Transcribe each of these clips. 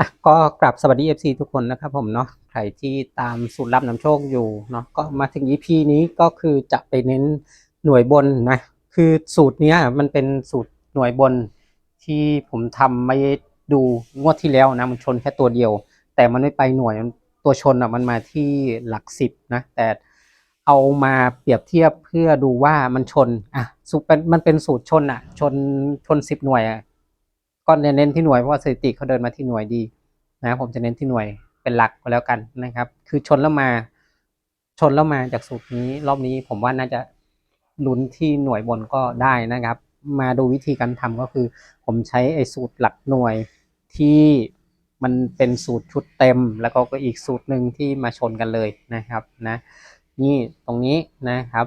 อะก็กลับสวัสดี FC ทุกคนนะครับผมเนาะใครที่ตามสูตรลับนำโชคอยู่เนาะก็มาถึง EP นี้ก็คือจะไปเน้นหน่วยบนนะคือสูตรเนี้ยมันเป็นสูตรหน่วยบนที่ผมทำไม่ดูงวดที่แล้วนะมันชนแค่ตัวเดียว แต่มันไม่ไปหน่วยตัวชนอะมันมาที่หลักสิบนะแต่เอามาเปรียบเทียบเพื่อดูว่ามันชนอะสูตรเป็นมันเป็นสูตรชนอะชนชนสิบหน่วยอะ ก็เน้นที่หน่วยเพราะว่าสถิติเขาเดินมาที่หน่วยดีนะผมจะเน้นที่หน่วยเป็นหลักก็แล้วกันนะครับ คือชนแล้วมาชนแล้วมาจากสูตรนี้รอบนี้ผมว่าน่าจะลุ้นที่หน่วยบนก็ได้นะครับ มาดูวิธีการทำก็คือ ผมใช้ไอ้สูตรหลักหน่วยที่มันเป็นสูตรชุดเต็ม แล้วก็อีกสูตรหนึ่งที่มาชนกันเลยนะครับนะนี่ตรงนี้นะครับ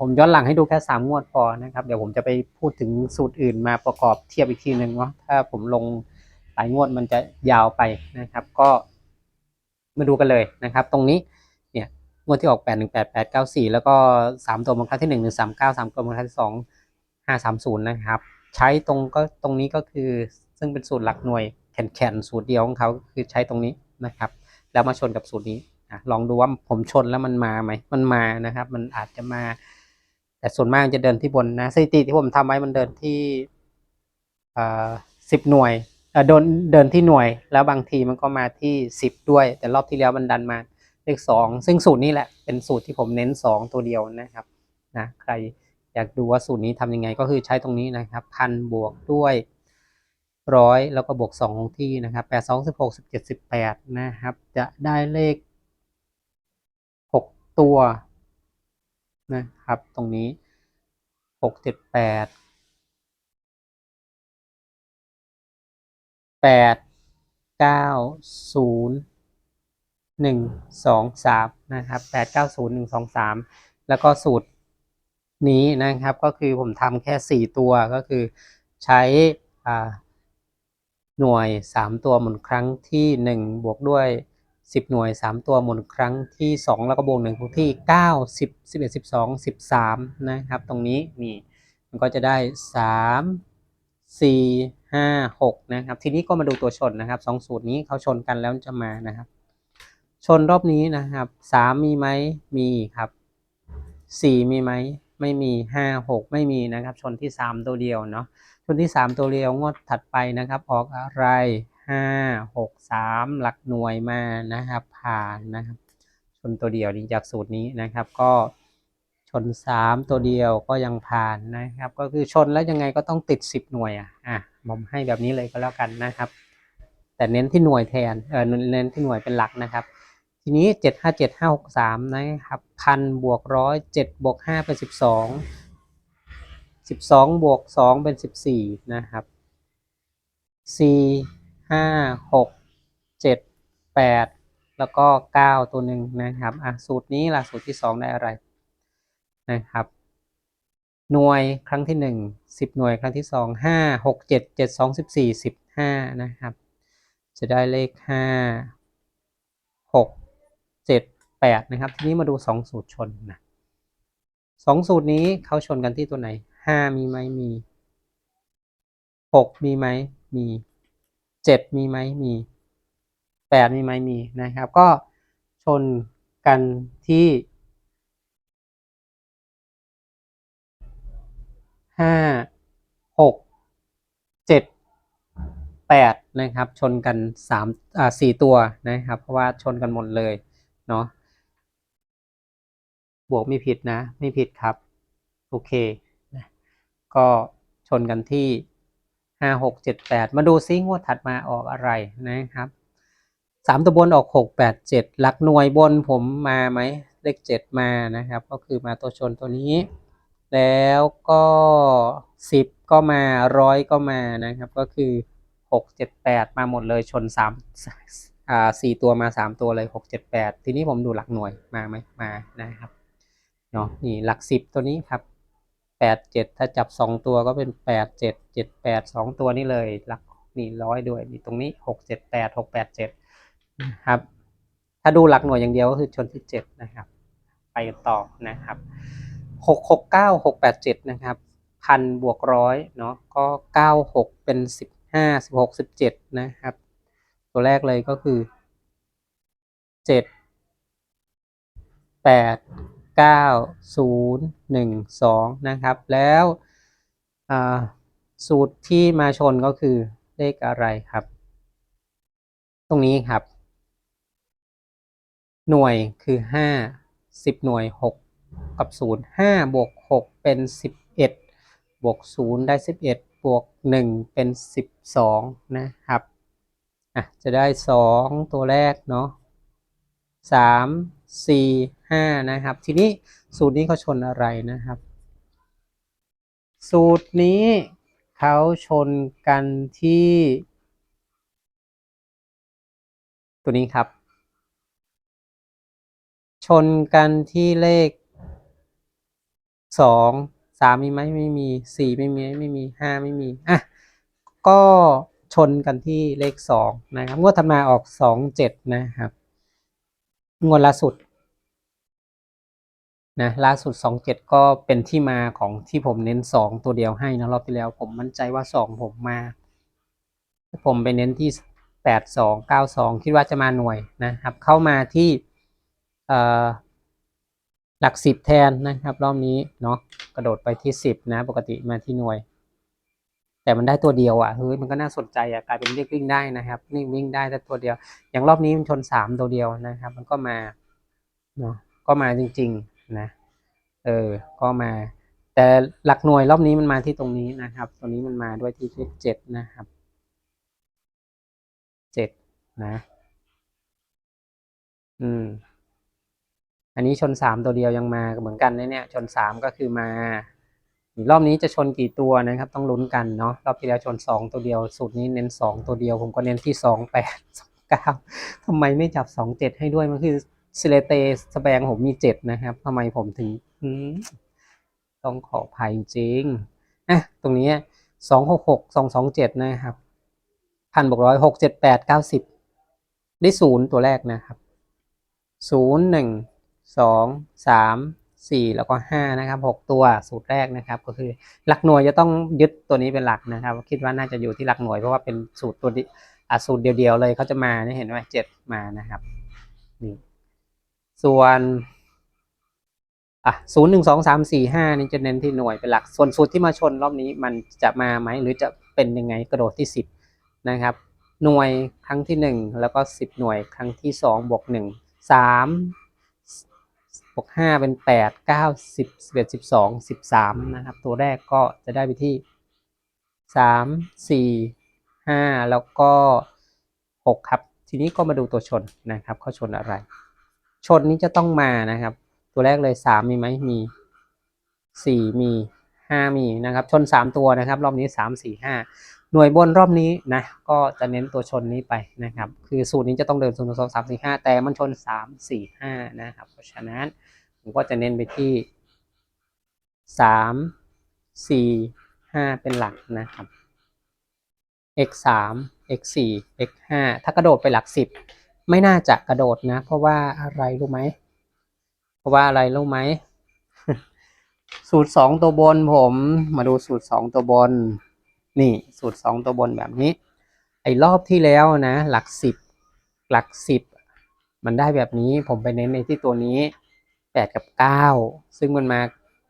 ผมย้อนหลังให้ดูแค่สามงวดพอนะครับ เดี๋ยวผมจะไปพูดถึงสูตรอื่นมาประกอบเทียบอีกทีหนึ่งเนาะถ้าผมลงหลายงวดมันจะยาวไปนะครับ ก็มาดูกันเลยนะครับ ตรงนี้เนี่ยงวดที่ออกแปดหนึ่งแปดแปดเก้าสี่แล้วก็สามตัวมูลค่าที่หนึ่งหนึ่งสามเก้าสามตัวมูลค่าที่สองห้าสามศูนย์นะครับ ใช้ตรงก็ตรงนี้ก็คือซึ่งเป็นสูตรหลักหน่วยแข็งแข็งสูตรเดียวของเขาคือใช้ตรงนี้นะครับ แล้วมาชนกับสูตรนี้ ลองดูว่าผมชนแล้วมันมาไหมมันมานะครับ มันอาจจะมา แต่ส่วนมากจะเดินที่บนนะสถิติที่ผมทำไว้มันเดินที่สิบหน่วยเอ่อเดินเดินที่หน่วย แล้วบางทีมันก็มาที่สิบด้วย แต่รอบที่แล้วมันดันมาเลขสองซึ่งสูตรนี้แหละเป็นสูตรที่ผมเน้นสองตัวเดียวนะครับนะใครอยากดูว่าสูตรนี้ทำยังไงก็คือใช้ตรงนี้นะครับพันบวกด้วยร้อยแล้วก็บวกสองของที่นะครับแปดสองสิบหกสิบเจ็ดสิบแปดนะครับ จะได้เลข ตัวนะครับ ตรงนี้หกเจ็ดแปดแปดเก้าศูนย์หนึ่งสองสามนะครับแปดเก้าศูนย์หนึ่งสองสามแล้วก็สูตรนี้นะครับก็คือผมทำแค่สี่ตัวก็คือใช้หน่วยสามตัวหมุนครั้งที่หนึ่งบวกด้วย สิบหน่วยสามตัวหมุนครั้งที่สองแล้วก็บวกหนึ่งครั้งที่เก้าสิบสิบเอ็ดสิบสองสิบสามนะครับ ตรงนี้นี่มันก็จะได้สามสี่ห้าหกนะครับ ทีนี้ก็มาดูตัวชนนะครับสองสูตรนี้เขาชนกันแล้วจะมานะครับ ชนรอบนี้นะครับสามมีไหมมีครับสี่มีไหมไม่มีห้าหกไม่มีนะครับ ชนที่สามตัวเดียวเนาะชนที่สามตัวเดียวงวดถัดไปนะครับ ออกอะไร ห้าหกสามหลักหน่วยมานะครับ ผ่านนะครับ ชนตัวเดียวนี้จากสูตรนี้นะครับ ก็ชนสามตัวเดียวก็ยังผ่านนะครับ ก็คือชนแล้วยังไงก็ต้องติดสิบหน่วยอะอะผมให้แบบนี้เลยก็แล้วกันนะครับ แต่เน้นที่หน่วยแทนเออเน้นที่หน่วยเป็นหลักนะครับทีนี้เจ็ดห้าเจ็ดห้าหกสามนะครับพันบวกร้อยเจ็ดบวกห้าเป็นสิบสองสิบสองบวกสองเป็นสิบสี่นะครับสี่ ห้าหกเจ็ดแปดแล้วก็เก้าตัวหนึ่งนะครับอะสูตรนี้ล่ะสูตรที่สองได้อะไรนะครับหน่วยครั้งที่หนึ่งสิบหน่วยครั้งที่สองห้าหกเจ็ดเจ็ดสองสิบสี่สิบห้านะครับ จะได้เลขห้าหกเจ็ดแปดนะครับ ทีนี้มาดูสองสูตรชนนะสองสูตรนี้เขาชนกันที่ตัวไหนห้ามีไหมมีหกมีไหมมี เจ็ดมีไหมมีแปดมีไหมมีนะครับ ก็ชนกันที่ห้าหกเจ็ดแปดนะครับ ชนกันสามอ่าสี่ตัวนะครับ เพราะว่าชนกันหมดเลยเนาะบวกไม่ผิดนะ ไม่ผิดครับ โอเคนะก็ชนกันที่ ห้าหกเจ็ดแปดมาดูซิงวดถัดมาออกอะไรนะครับสามตัวบนออกหกแปดเจ็ดหลักหน่วยบนผมมาไหมเลขเจ็ดมานะครับ ก็คือมาตัวชนตัวนี้ แล้วก็สิบก็มาร้อยก็มานะครับ ก็คือหกเจ็ดแปดมาหมดเลยชนสามอ่าสี่ตัวมาสามตัวเลยหกเจ็ดแปดทีนี้ผมดูหลักหน่วยมาไหมมานะครับเนาะนี่หลักสิบตัวนี้ครับ ดเจ็ดถ้าจับสองตัวก็เป็นแปดเจ็ดเจ็ดแปดสองตัวนี้เลยหลักนี่ร้อยด้วยนี่ตรงนี้หกเจ็ดแปดหกแปดเจ็ดนะครับ ถ้าดูหลักหน่วยอย่างเดียวก็คือชนที่เจ็ดนะครับ ไปต่อนะครับหกหกเก้าหกแปดเจ็ดนะครับพันบวกร้อยเนาะก็เก้าหกเป็นสิบห้าสิบหกสิบเจ็ดนะครับ ตัวแรกเลยก็คือเจ็ดแปด เก้าศูนย์หนึ่งสองนะครับ แล้วสูตรที่มาชนก็คือเลขอะไรครับ ตรงนี้ครับ หน่วยคือห้าสิบหน่วยหกกับศูนย์ห้าบวกหกเป็นสิบเอ็ดบวกศูนย์ได้สิบเอ็ดบวกหนึ่งเป็นสิบสองนะครับอะจะได้สองตัวแรกเนาะสา มสี่ห้านะครับ ทีนี้สูตรนี้เขาชนอะไรนะครับ สูตรนี้เขาชนกันที่ ตัวนี้ครับ ชนกันที่เลขสองสามมีไหมไม่มีสี่ไม่มีไม่มีห้าไม่มีอะก็ชนกันที่เลขสองนะครับงวดถัดมาออกสองเจ็ดนะครับ งวดล่าสุด นะล่าสุดสองเจ็ดก็เป็นที่มาของที่ผมเน้นสองตัวเดียวให้นะรอบที่แล้วผมมั่นใจว่าสองผมมา ผมไปเน้นที่แปดสองเก้าสองคิดว่าจะมาหน่วยนะครับ เข้ามาที่หลักสิบแทนนะครับ รอบนี้เนาะกระโดดไปที่สิบนะ ปกติมาที่หน่วย แต่มันได้ตัวเดียวอะเฮ้ยมันก็น่าสนใจอะกลายเป็นเรียกวิ่งได้นะครับนี่วิ่งได้แต่ตัวเดียว อย่างรอบนี้มันชนสามตัวเดียวนะครับ มันก็มาเนาะก็มาจริง ๆ นะเออก็มา แต่หลักหน่วยรอบนี้มันมาที่ตรงนี้นะครับ ตัวนี้มันมาด้วยที่เลขเจ็ดนะครับเจ็ดนะ อืม อันนี้ชนสามตัวเดียวยังมาเหมือนกันนะเนี่ย ชนสามก็คือมารอบนี้จะชนกี่ตัวนะครับ ต้องลุ้นกันเนาะรอบที่แล้วชนสองตัวเดียวสูตรนี้เน้นสองตัวเดียว ผมก็เน้นที่สองแปดสองเก้าทำไมไม่จับสองเจ็ดให้ด้วยมันคือ ซิเลเตสแปงผมมีเจ็ดนะครับทำไมผมถึงต้องขออภัยจริงอะตรงนี้สองหกหกสองสองเจ็ดนะครับพันบวกร้อยหกเจ็ดแปดเก้าสิบได้ศูนย์ตัวแรกนะครับศูนย์หนึ่งสองสามสี่แล้วก็ห้านะครับหกตัวสูตรแรกนะครับ ก็คือหลักหน่วยจะต้องยึดตัวนี้เป็นหลักนะครับ คิดว่าน่าจะอยู่ที่หลักหน่วยเพราะว่าเป็นสูตรตัวอะสูตรเดียวๆเลยเขาจะมาเนี่ยเห็นไหมเจ็ดมานะครับ ส่วนอะศูนย์หนึ่งสองสามสี่ห้านี่จะเน้นที่หน่วยเป็นหลัก ส่วนสูตรที่มาชนรอบนี้มันจะมาไหมหรือจะเป็นยังไงกระโดดที่สิบนะครับ หน่วยครั้งที่หนึ่งแล้วก็สิบหน่วยครั้งที่สองบวกหนึ่งสามบวกห้าเป็นแปดเก้าสิบสิบเอ็ดสิบสองสิบสามนะครับ ตัวแรกก็จะได้ไปที่สามสี่ห้าแล้วก็หกครับ ทีนี้ก็มาดูตัวชนนะครับเขาชนอะไร ชนนี้จะต้องมานะครับ ตัวแรกเลยสามมีไหมมีสี่มีห้ามีนะครับ ชนสามตัวนะครับ รอบนี้สามสี่ห้าหน่วยบนรอบนี้นะก็จะเน้นตัวชนนี้ไปนะครับ คือสูตรนี้จะต้องเดินศูนย์สองสามสี่ห้าแต่มันชนสามสี่ห้านะครับ เพราะฉะนั้นผมก็จะเน้นไปที่สามสี่ห้าเป็นหลักนะครับ x สาม x สี่ x ห้าถ้ากระโดดไปหลักสิบ ไม่น่าจะกระโดดนะ เพราะว่าอะไรรู้ไหม เพราะว่าอะไรรู้ไหม สูตรสองตัวบนผม มาดูสูตรสองตัวบน นี่สูตรสองตัวบนแบบนี้ ไอ้รอบที่แล้วนะ หลักสิบหลักสิบมันได้แบบนี้ผมไปเน้นในที่ตัวนี้แปดกับเก้าซึ่งมันมา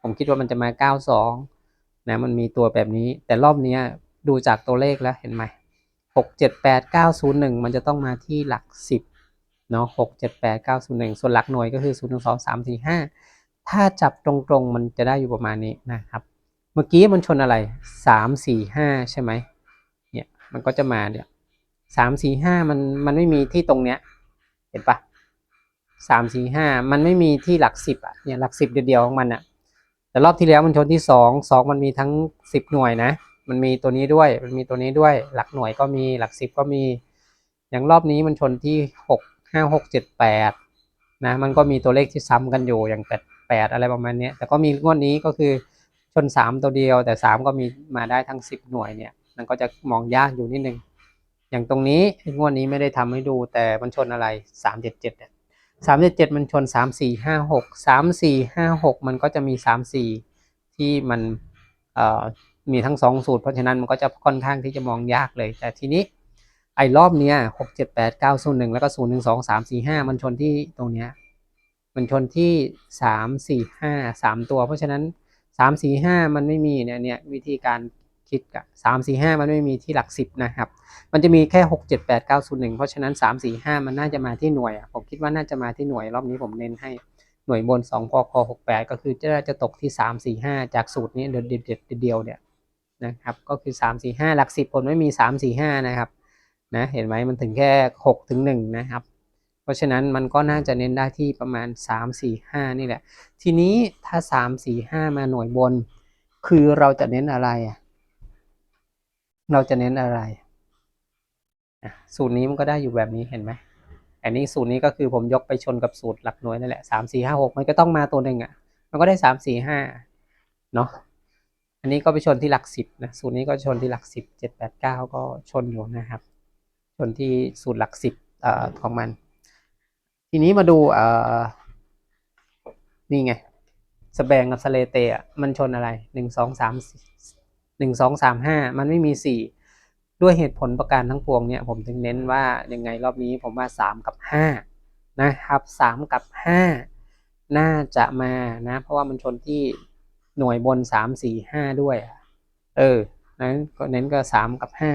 ผมคิดว่ามันจะมาเก้าสองนะมันมีตัวแบบนี้ แต่รอบนี้ดูจากตัวเลขแล้วเห็นไหม หกเจ็ดแปดเก้าศูนย์หนึ่งมันจะต้องมาที่หลักสิบเนาะหกเจ็ดแปดเก้าศูนย์หนึ่งส่วนหลักหน่วยก็คือศูนย์หนึ่งสองสามสี่ห้าถ้าจับตรงๆมันจะได้อยู่ประมาณนี้นะครับ เมื่อกี้มันชนอะไรสามสี่ห้าใช่ไหมเนี่ยมันก็จะมาเนี่ยสามสี่ห้ามันมันไม่มีที่ตรงเนี้ยเห็นปะสามสี่ห้ามันไม่มีที่หลักสิบอะเนี่ยหลักสิบเดียวๆของมันอะแต่รอบที่แล้วมันชนที่สองสองมันมีทั้งสิบหน่วยนะ มันมีตัวนี้ด้วย มันมีตัวนี้ด้วย หลักหน่วยก็มี หลักสิบก็มี อย่างรอบนี้มันชนที่หกห้าหกเจ็ดแปดนะ มันก็มีตัวเลขที่ซ้ำกันอยู่ อย่างแปดแปดอะไรประมาณนี้ แต่ก็มีงวดนี้ก็คือชนสามตัวเดียว แต่สามก็มีมาได้ทั้งสิบหน่วยเนี่ย มันก็จะมองยากอยู่นิดนึง อย่างตรงนี้งวดนี้ไม่ได้ทำให้ดู แต่มันชนอะไรสามเจ็ดเจ็ดสามเจ็ดเจ็ดมันชนสามสี่ห้าหกสามสี่ห้าหกมันก็จะมีสามสี่ที่มันเอ่อ มีทั้งสองสูตร เพราะฉะนั้นมันก็จะค่อนข้างที่จะมองยากเลย แต่ทีนี้ไอ้รอบเนี้ยหกเจ็ดแปดเก้าศูนย์หนึ่งแล้วก็ศูนย์หนึ่งสองสามสี่ห้ามันชนที่ตรงเนี้ยมันชนที่สามสี่ห้าสามตัว เพราะฉะนั้นสามสี่ห้ามันไม่มีเนี่ยเนี่ยวิธีการคิดกับสามสี่ห้ามันไม่มีที่หลักสิบนะครับ มันจะมีแค่หกเจ็ดแปดเก้าศูนย์หนึ่งเพราะฉะนั้นสามสี่ห้ามันน่าจะมาที่หน่วยผมคิดว่าน่าจะมาที่หน่วยรอบนี้ผมเน้นให้หน่วยบนสองพอคอหกแปดก็คือจะจะตกที่สามสี่ห้าจากสูตรนี้เด็ดเด็ดเด็ดเดียวเนี่ย นะครับ ก็คือสามสี่ห้าหลักสิบผลไม่มีสามสี่ห้านะครับ นะ เห็นไหมมันถึงแค่หกถึงหนึ่งนะครับ เพราะฉะนั้นมันก็น่าจะเน้นได้ที่ประมาณ 3 4 5 นี่แหละ ทีนี้ถ้า 3 4 5 มาหน่วยบน คือเราจะเน้นอะไร เราจะเน้นอะไร สูตรนี้มันก็ได้อยู่แบบนี้เห็นไหมอันนี้สูตรนี้ก็คือผมยกไปชนกับสูตรหลักหน่วยนั่นแหละ3 4 5 6มันก็ต้องมาตัวหนึ่งอะ มันก็ได้3 4 5เนาะ อันนี้ก็ไปชนที่หลักสิบนะสูตรนี้ก็ชนที่หลักสิบเจ็ดแปดเก้าก็ชนอยู่นะครับ ชนที่สูตรหลักสิบอของมัน ทีนี้มาดูนี่ไงสแบงกับสเลเตะมันชนอะไรหนึ่งสองสามหนึ่งสองสามห้ามันไม่มีสี่ด้วยเหตุผลประการทั้งปวงเนี่ย ผมถึงเน้นว่ายังไงรอบนี้ผมว่าสามกับห้านะครับสามกับห้าน่าจะมานะ เพราะว่ามันชนที่ หน่วยบนสามสี่ห้าด้วย เออนั้นก็เน้นก็สามกับห้า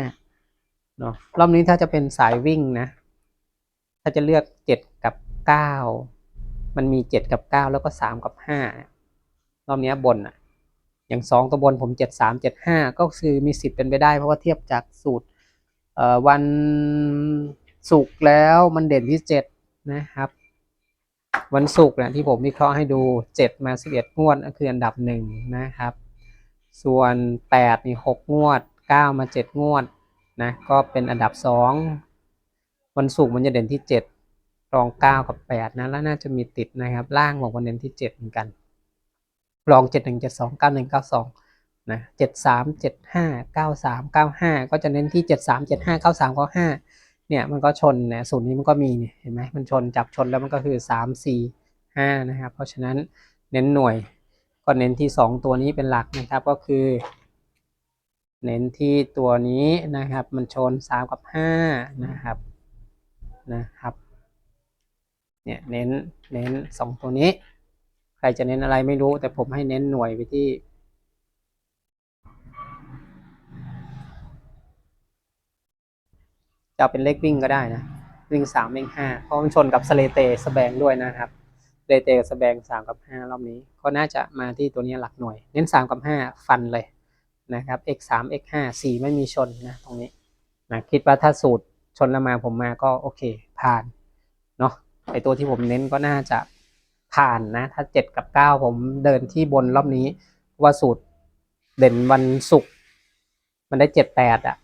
เนาะรอบนี้ถ้าจะเป็นสายวิ่งนะ ถ้าจะเลือกเจ็ดกับเก้ามันมีเจ็ดกับเก้าแล้วก็สามกับห้ารอบนี้บนอะ อย่างสองตัวบนผมเจ็ดสามเจ็ดห้าก็คือมีสิทธิ์เป็นไปได้ เพราะว่าเทียบจากสูตรเอ่อวันศุกร์แล้วมันเด่นที่เจ็ดนะครับ วันศุกร์เนี่ยที่ผมวิเคราะห์ให้ดูเจ็ดมาสิบเอ็ดงวดก็คืออันดับหนึ่งนะครับ ส่วนแปดนี่หกงวดเก้ามาเจ็ดงวดนะก็เป็นอันดับสองวันศุกร์มันจะเด่นที่เจ็ดรองเก้ากับแปดนะ แล้วน่าจะมีติดนะครับ ล่างบอกว่าเด่นที่เจ็ดเหมือนกัน รองเจ็ดหนึ่งเจ็ดสองเก้าหนึ่งเก้าสองนะเจ็ดสามเจ็ดห้าเก้าสามเก้าห้าก็จะเน้นที่เจ็ดสามเจ็ดห้า เนี่ยมันก็ชนนี่ยสูตรนี้มันก็มีเนี่ยเห็นไหมมันชนจับชนแล้วมันก็คือสามสี่ห้านะครับ เพราะฉะนั้นเน้นหน่วยก็เน้นที่สองตัวนี้เป็นหลักนะครับก็คือ เน้นที่ตัวนี้นะครับ มันชนสามกับห้านะครับนะครับเนี่ยเน้นเน้นสองตัวนี้ ใครจะเน้นอะไรไม่รู้แต่ผมให้เน้นหน่วยไปที่ จะเอาเป็นเลขวิ่งก็ได้นะ วิ่งสามวิ่งห้าเพราะมันชนกับสเลเตสแบงด้วยนะครับสเลเตสแบงสามกับห้ารอบนี้ ก็น่าจะมาที่ตัวนี้หลักหน่วย เน้นสามกับห้าฟันเลยนะครับ x สาม x ห้าสี่ไม่มีชนนะตรงนี้นะคิดว่าถ้าสูตรชนแล้วมาผมมาก็โอเคผ่านเนาะไอตัวที่ผมเน้นก็น่าจะผ่านนะ ถ้าเจ็ดกับเก้าผมเดินที่บนรอบนี้ว่าสูตรเด่นวันศุกร์มันได้เจ็ดแปดอะ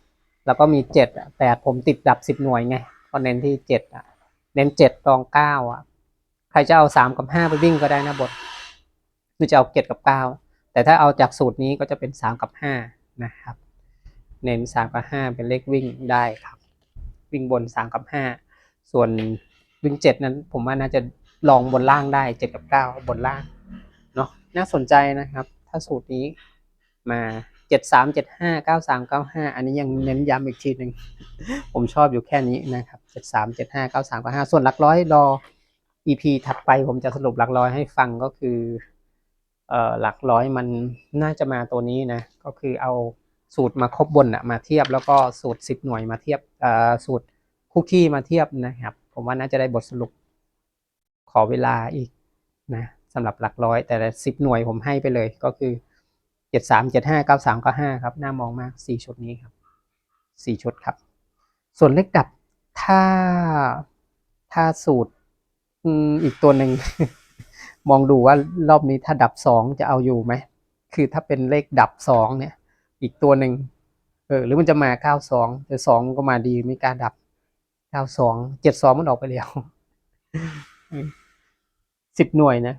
แล้วก็มีเจ็ดอะแปดผมติดดับสิบหน่วยไงก็เน้นที่เจ็ดอะเน้นเจ็ดรองเก้าอะ ใครจะเอาสามกับห้าไปวิ่งก็ได้นะบท คือจะเอาเจ็ดกับเก้าแต่ถ้าเอาจากสูตรนี้ก็จะเป็นสามกับห้านะครับ เน้นสามกับห้าเป็นเลขวิ่งได้ครับ วิ่งบนสามกับห้าส่วนวิ่งเจ็ดนั้น ผมว่าน่าจะลองบนล่างได้เจ็ดกับเก้าบนล่างเนาะน่าสนใจนะครับ ถ้าสูตรนี้มา เจ็ดสามเจ็ดห้าเก้าสามเก้าห้าอันนี้ยังเน้นย้ำอีกทีหนึ่ง ผมชอบอยู่แค่นี้นะครับเจ็ดสามเจ็ดห้าเก้าสามเก้าห้าส่วนหลักร้อยรอ EP ถัดไปผมจะสรุปหลักร้อยให้ฟังก็คือเอ่อหลักร้อยมันน่าจะมาตัวนี้นะ ก็คือเอาสูตรมาครบบนอะมาเทียบแล้วก็สูตรสิบหน่วยมาเทียบเอ่อสูตรคุกกี้มาเทียบนะครับ ผมว่าน่าจะได้บทสรุปขอเวลาอีกนะสำหรับหลักร้อยแต่ละสิบหน่วยผมให้ไปเลยก็คือ จ็ดสามเจ็ดห้าเก้าสามเก้าห้าครับน่ามองมากสี่ชุดนี้ครับสี่ชุดครับ ส่วนเลขดับถ้าถ้าสูตรอีกตัวหนึ่ง มองดูว่ารอบนี้ถ้าดับสองจะเอาอยู่ไหมคือถ้าเป็นเลขดับสองเนี่ย อีกตัวหนึ่งเออหรือมันจะมาเก้าสองแต่สองก็มาดีไม่กล้าดับเก้าสองเจ็ดสองมันออกไปแล้วสิบหน่วยนะ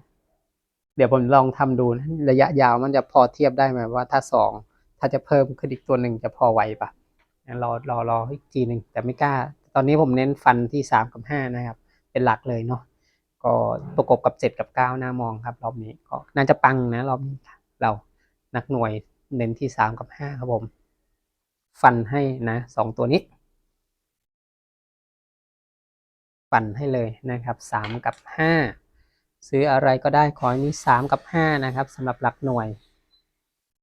เดี๋ยวผมลองทำดูนะระยะยาวมันจะพอเทียบได้ไหมว่าถ้าสองถ้าจะเพิ่มขึ้นอีกตัวหนึ่งจะพอไหวปะรอรอรออีกทีหนึ่งแต่ไม่กล้า ตอนนี้ผมเน้นฟันที่สามกับห้านะครับ เป็นหลักเลยเนาะก็ประกบกับเจ็ดกับเก้าหน้ามองครับ รอบนี้ก็น่าจะปังนะรอบนี้เรานักหน่วยเน้นที่สามกับห้าครับผม ฟันให้นะสองตัวนี้ ฟันให้เลยนะครับสามกับห้า ซื้ออะไรก็ได้ขอให้มีสามกับห้านะครับสำหรับหลักหน่วย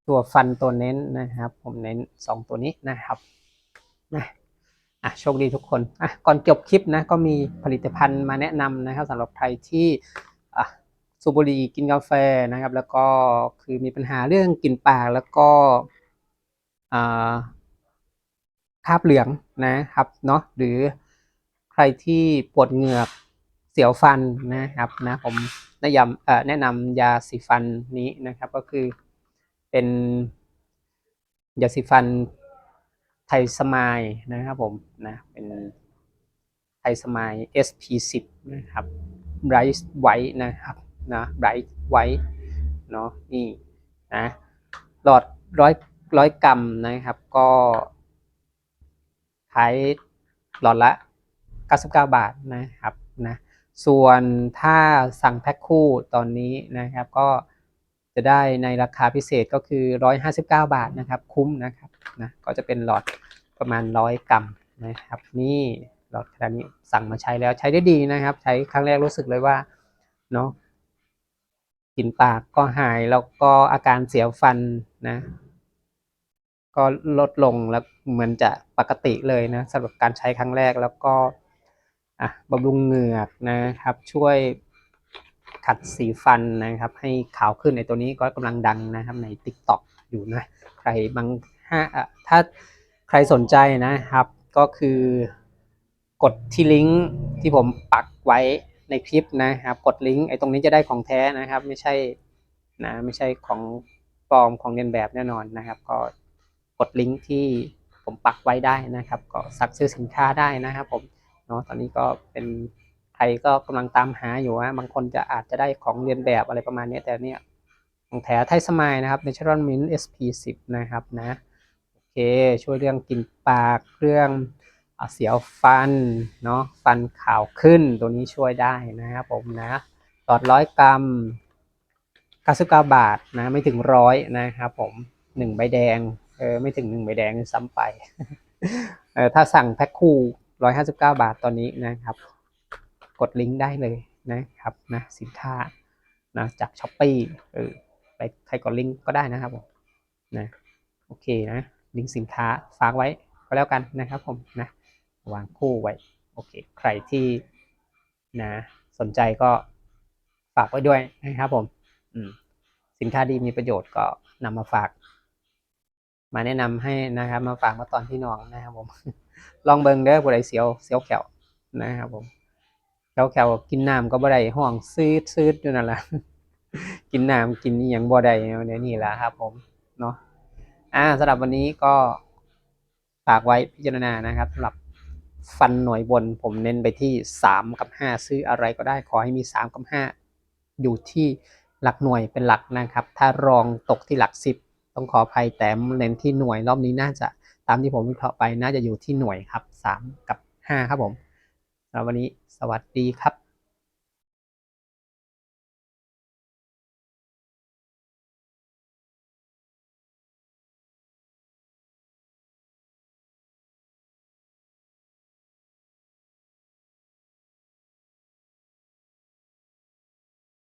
ตัวฟันตัวเน้นนะครับ ผมเน้นสองตัวนี้นะครับนะอะโชคดีทุกคนอะก่อนจบคลิปนะก็มีผลิตภัณฑ์มาแนะนำนะครับสำหรับใครที่อะสูบบุหรี่กินกาแฟนะครับ แล้วก็คือมีปัญหาเรื่องกลิ่นปากแล้วก็อ่าคาบเหลืองนะครับเนาะหรือใครที่ปวดเหงือก เสียวฟันนะครับนะผมแนะนำแนะนำยาสีฟันนี้นะครับก็คือเป็นยาสีฟันไทสมายนะครับผมนะเป็นไทสมาย SP10 นะครับ Bright White นะครับนะ Bright White เนาะนี่นะหลอดร้อยร้อยกรัมนะครับก็ขายหลอดละ 99 บาทนะครับนะ ส่วนถ้าสั่งแพ็คคู่ตอนนี้นะครับ ก็จะได้ในราคาพิเศษก็คือ 159 บาทนะครับ คุ้มนะครับนะก็จะเป็นหลอดประมาณ 100 กรัมนะครับ นี่หลอดขนาดนี้สั่งมาใช้แล้วใช้ได้ดีนะครับ ใช้ครั้งแรกรู้สึกเลยว่าเนาะกลิ่นปากก็หายแล้วก็อาการเสียวฟันนะ ก็ลดลงแล้วเหมือนจะปกติเลยนะสำหรับการใช้ครั้งแรกแล้วก็ อะบำรุงเหงือกนะครับ ช่วยขัดสีฟันนะครับ ให้ขาวขึ้นในตัวนี้ก็กำลังดังนะครับใน TikTok อยู่นะ ใครบางห้าถ้าใครสนใจนะครับ ก็คือกดที่ลิงก์ที่ผมปักไว้ในคลิปนะครับ กดลิงก์ไอ้ตรงนี้จะได้ของแท้นะครับ ไม่ใช่นะไม่ใช่ของปลอมของเลียนแบบแน่นอนนะครับ ก็กดลิงก์ที่ผมปักไว้ได้นะครับ ก็สั่งซื้อสินค้าได้นะครับผม เนาะตอนนี้ก็เป็นใครก็กำลังตามหาอยู่นะบางคนจะอาจจะได้ของเรียนแบบอะไรประมาณนี้แต่เนี่ยของแท้ไทยสมัยนะครับ Natural Mint SP10 นะครับนะโอเคช่วยเรื่องกินปากเรื่องอะเสียวฟันเนาะฟันขาวขึ้นตัวนี้ช่วยได้นะครับผมนะหลอดร้อยกรัม99บาทนะไม่ถึงร้อยนะครับผมหนึ่งใบแดงเออไม่ถึงหนึ่งใบแดงซ้ำไปเออถ้าสั่งแพ็คคู่ 159 บาทตอนนี้นะครับ กดลิงก์ได้เลยนะครับนะสินค้านะจากช้อปปี้เออไปใครกดลิงก์ก็ได้นะครับผมนะโอเคนะลิงก์สินค้าฝากไว้ก็แล้วกันนะครับผมนะวางคู่ไว้โอเคใครที่นะสนใจก็ฝากไว้ด้วยนะครับผมอืมสินค้าดีมีประโยชน์ก็นำมาฝาก มาแนะนำให้นะครับ มาฝากมาตอนพี่น้องนะครับผม ลองเบิ่งเด้อบ่ได้เสียวเสียวแขวนะครับผมแขวแขวกินน้ำก็บ่ได้ห้องซืดซืดอยู่นั่นแหละกินน้ำกินอหยังบ่ได้เดี๋ยวนี้แหละครับ ผมเนาะอ่าสำหรับวันนี้ก็ฝากไว้พิจารณานะครับสำหรับฟันหน่วยบนผมเน้นไปที่สามกับห้าซื้ออะไรก็ได้ขอให้มีสามกับห้าอยู่ที่หลักหน่วยเป็นหลักนะครับ ถ้ารองตกที่หลักสิบต้องขออภัยแต่เน้นที่หน่วยรอบนี้น่าจะ ตามที่ผมวิเคราะห์ไปน่าจะอยู่ที่หน่วยครับสามกับห้าครับผมสำหรับวันนี้สวัสดีครับ